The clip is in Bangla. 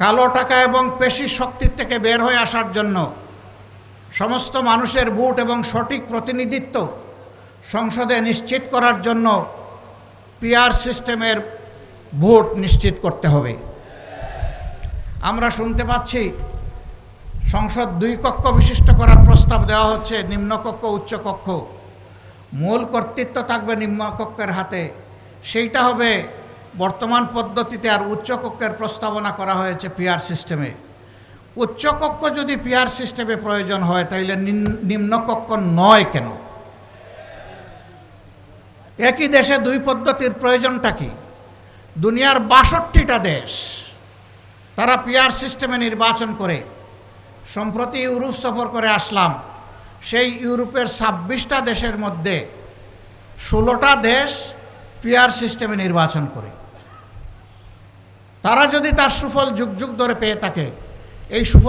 কালো টাকা এবং পেশি শক্তির থেকে বের হয়ে আসার জন্য সমস্ত মানুষের ভোট এবং সঠিক প্রতিনিধিত্ব সংসদে নিশ্চিত করার জন্য পিআর সিস্টেমের ভোট নিশ্চিত করতে হবে। আমরা শুনতে পাচ্ছি, সংসদ দুই কক্ষ বিশিষ্ট করার প্রস্তাব দেওয়া হচ্ছে নিম্নকক্ষ উচ্চকক্ষ মূল কর্তৃত্ব থাকবে নিম্নকক্ষের হাতে। সেইটা হবে বর্তমান পদ্ধতিতে আর উচ্চকক্ষের প্রস্তাবনা করা হয়েছে পিয়ার সিস্টেমে উচ্চকক্ষ যদি পিয়ার সিস্টেমে প্রয়োজন হয়, তাইলে নিম্নকক্ষ নয় কেন? একই দেশে দুই পদ্ধতির প্রয়োজনটা কি? দুনিয়ার বাষট্টিটা দেশ, তারা পিয়ার সিস্টেমে নির্বাচন করে। সম্প্রতি ইউরোপ সফর করে আসলাম, সেই ইউরোপের ছাব্বিশটা দেশের মধ্যে ষোলোটা দেশ পিআর সিস্টেমে নির্বাচন করে। তারা যদি তার সুফল যুগ যুগ ধরে পেয়ে থাকে, এই সুফল